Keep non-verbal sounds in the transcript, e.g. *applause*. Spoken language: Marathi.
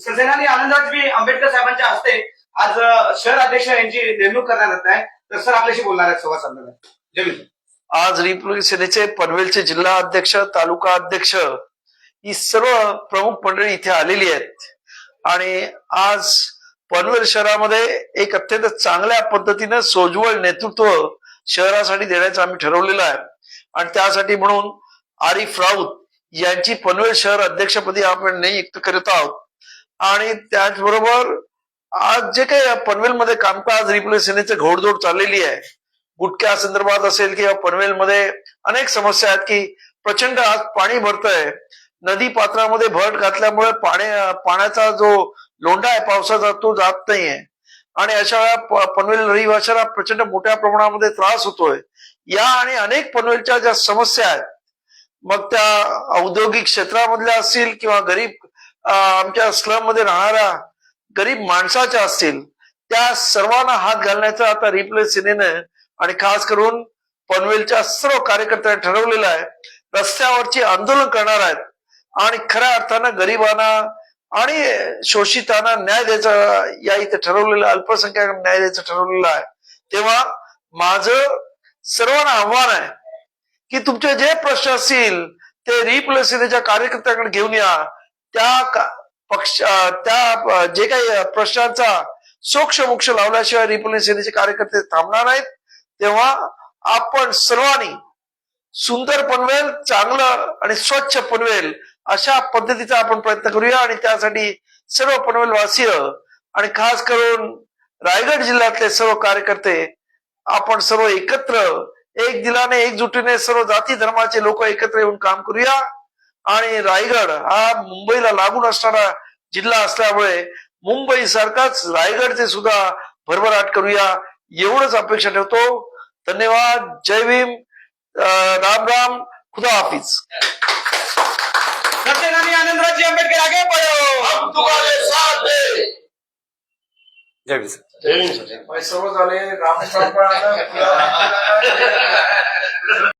ससेनानी आनंदराजी आंबेडकर साहेबांच्या हस्ते आज शहर अध्यक्ष यांची नेमणूक करण्यात येत आहे. तर सर आपल्याशी बोलणार आहेत संवाद साधणार जमीन आज रिपब्लिक सेनेचे पनवेलचे जिल्हा अध्यक्ष तालुका अध्यक्ष ही सर्व प्रमुख मंडळी इथे आलेली आहेत. आणि आज पनवेल शहरामध्ये एक अत्यंत चांगल्या पद्धतीनं सोज्वळ नेतृत्व शहरासाठी देण्याचं आम्ही ठरवलेलं आहे. आणि त्यासाठी म्हणून आरिफ राऊत यांची पनवेल शहर अध्यक्षपदी आपण नियुक्त करत आहोत. आणि त्याचबरोबर आज जे काही पनवेलमध्ये कामकाज रिपब्लिक सेनेचे घोडदोड चाललेली आहे. गुटख्या संदर्भात असेल किंवा पनवेलमध्ये अनेक समस्या आहेत की प्रचंड आज पाणी भरतंय. नदी पात्रामध्ये भट घातल्यामुळे पाणी पाण्याचा जो लोंढा आहे पावसाचा तो जात नाहीये. आणि अशा वेळा पनवेल रहिवाशाला प्रचंड मोठ्या प्रमाणामध्ये त्रास होतोय. या आणि अनेक पनवेलच्या ज्या समस्या आहेत मग त्या औद्योगिक क्षेत्रामधल्या असतील किंवा गरीब आमच्या स्लममध्ये राहणाऱ्या गरीब माणसाच्या असतील त्या सर्वांना हात घालण्याचा आता रिप्ले सेनेनं आणि खास करून पनवेलच्या सर्व कार्यकर्त्यांनी ठरवलेलं आहे रस्त्यावरची आंदोलन करणार आहेत आणि खऱ्या अर्थानं गरिबांना आणि शोषितांना न्याय द्यायचा या इथे ठरवलेलं आहे, अल्पसंख्याक न्याय द्यायचं ठरवलेलं आहे. तेव्हा माझं सर्वांना आव्हान आहे की तुमचे जे प्रश्न असतील ते रिप्लेसिनेच्या कार्यकर्त्याकडे घेऊन या. त्या पक्ष त्या जे काही प्रश्नांचा सोक्ष मोक्ष लावल्याशिवाय रिपब्लिक सेनेचे कार्यकर्ते थांबणार नाहीत. तेव्हा आपण सर्वांनी सुंदर पनवेल चांगलं आणि स्वच्छ पनवेल अशा पद्धतीचा आपण प्रयत्न करूया आणि त्यासाठी सर्व पनवेल वासीय आणि खास करून रायगड जिल्ह्यातले सर्व कार्यकर्ते आपण सर्व एकत्र एक दिलाने एकजुटीने सर्व जाती धर्माचे लोक एकत्र येऊन काम करूया. आणि रायगड हा मुंबईला लागून असणारा जिल्हा असल्यामुळे मुंबई सारखाच रायगडचे सुद्धा भरभराट करूया एवढंच अपेक्षा ठेवतो. धन्यवाद. जय भीम. राम राम. खुदा हाफिज. आनंदराजी आंबेडकर आगे बढ़ो हम तुम्हारे साथ हैं। जय भीम सर. सर्व झाले राम *laughs*